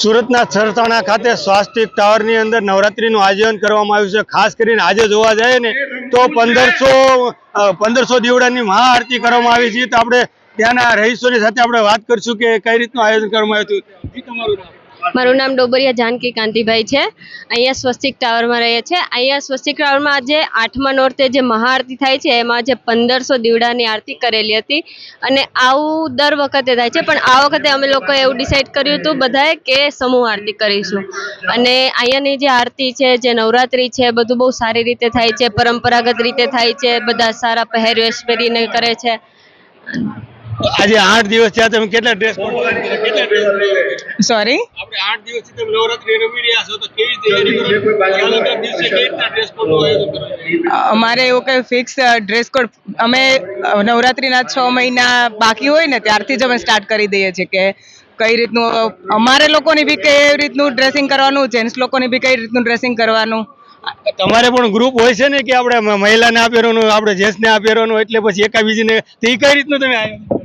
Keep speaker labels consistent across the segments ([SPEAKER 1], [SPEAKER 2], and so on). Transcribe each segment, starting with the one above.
[SPEAKER 1] સુરતના સરથાણા ખાતે સ્વાસ્તિક ટાવરની અંદર નવરાત્રિનું આયોજન કરવામાં આવ્યું છે. ખાસ કરીને આજે જોવા જઈએ ને, તો પંદરસો પંદરસો દીવડાની મહાઆરતી કરવામાં આવી છે. તો આપણે ત્યાંના રહીશોની સાથે આપણે વાત કરીશું કે કઈ રીતનું આયોજન કરવામાં આવ્યું હતું. તમારું
[SPEAKER 2] મારું નામ ડોબરિયા જાનકી કાંતિભાઈ છે. અહીંયા સ્વસ્તિક ટાવરમાં રહીએ છીએ અહીંયા સ્વસ્તિક ટાવરમાં આજે આઠમા નોરતે જે મહાઆરતી થાય છે, એમાં જે પંદરસો દીવડાની આરતી કરેલી હતી. અને આવું દર વખતે થાય છે, પણ આ વખતે અમે લોકોએ એવું ડિસાઈડ કર્યું હતું બધાએ કે સમૂહ આરતી કરીશું. અને અહીંયાની જે આરતી છે, જે નવરાત્રી છે, બધું બહુ સારી રીતે થાય છે, પરંપરાગત રીતે થાય છે, બધા સારા પહેરવેશ પહેરીને કરે છે.
[SPEAKER 1] આજે આઠ દિવસ થયા તમે કેટલા ડ્રેસ કેટલા ડ્રેસ
[SPEAKER 3] સોરી
[SPEAKER 1] આપણે આઠ દિવસથી તમે નવરાત્રી રમી રહ્યા છો તો કેવી તૈયારી કરો દિવસે કેવી ડ્રેસ કોડનું આયોજન
[SPEAKER 3] અમારે એવું કઈ ફિક્સ ડ્રેસ કોડ અમે નવરાત્રીના છ મહિના બાકી હોય ને ત્યારથી જ અમે સ્ટાર્ટ કરી દઈએ છીએ કે કઈ રીતનું અમારે લોકોની બી કઈ રીતનું ડ્રેસિંગ કરવાનું જેન્ટ્સ લોકોની બી કઈ રીતનું ડ્રેસિંગ કરવાનું.
[SPEAKER 1] તમારે પણ ગ્રુપ હોય છે ને કે આપણે મહિલાને આ પહેરવાનું આપણે જેન્ટ્સને આ પહેરવાનું એટલે પછી એકાબીજીને તો એ કઈ રીતનું તમે કરો?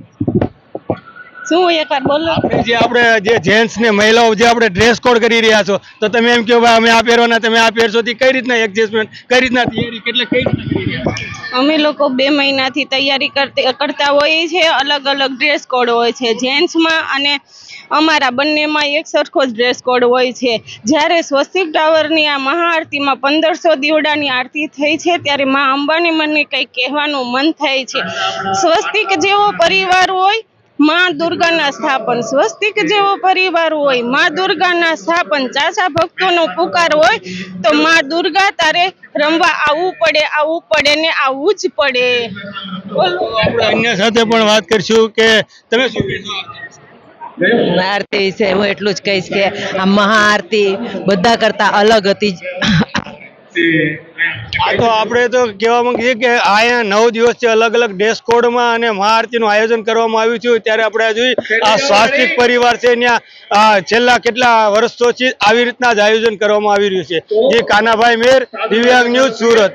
[SPEAKER 3] શું એકવાર બોલો.
[SPEAKER 1] આપણે જે આપણે જે જેન્ટ્સ ને મહિલાઓ જે આપણે ડ્રેસ કોડ કરી રહ્યા છો તો તમે એમ કહો ભાઈ અમે આ પહેરવાના તમે આ પહેરશો તો કઈ રીતના એડજસ્ટમેન્ટ કઈ રીતના તૈયારી કેટલે કઈ રીતના કરી રહ્યા
[SPEAKER 4] અમે લોકો બે મહિનાથી તૈયારી કરતી કરતા હોઈએ છીએ અલગ અલગ ડ્રેસ કોડ હોય છે જેન્ટ્સમાં અને અમારા બંનેમાં એક સરખો જ ડ્રેસ કોડ હોય છે. જ્યારે સ્વસ્તિક ટાવરની આ મહાઆરતીમાં પંદરસો દીવડાની આરતી થઈ છે ત્યારે મા અંબાની મને કંઈક કહેવાનું મન થાય છે. સ્વસ્તિક જેવો પરિવાર હોય માં દુર્ગાના સ્થાપન સ્વસ્તિક જેવો પરિવાર હોયમાં દુર્ગાના સ્થાપન ચાચા ભક્તોનો પુકાર હોય તો માં દુર્ગા તારે રમવા આવવું પડે આવવું પડે ને આવવું જ પડે. બોલો.
[SPEAKER 1] આપણે અન્ય સાથે પણ વાત કરીશું કે તમે શું
[SPEAKER 5] આરતી વિશે હું એટલું જ કહીશ કે આ મહાઆરતી બધા કરતા અલગ હતી.
[SPEAKER 1] આ તો આપણે તો કહેવા માંગીએ કે અહીંયા નવ દિવસથી અલગ અલગ ડ્રેસ કોડમાં અને મહાઆરતીનું આયોજન કરવામાં આવ્યું છે. ત્યારે આપણે જોઈ આ સ્વાસ્તિક પરિવાર છે ત્યાં આ છેલ્લા કેટલા વર્ષોથી આવી રીતના જ આયોજન કરવામાં આવી રહ્યું છે. જે કાનાભાઈ મેર દિવ્યાંગ ન્યૂઝ સુરત.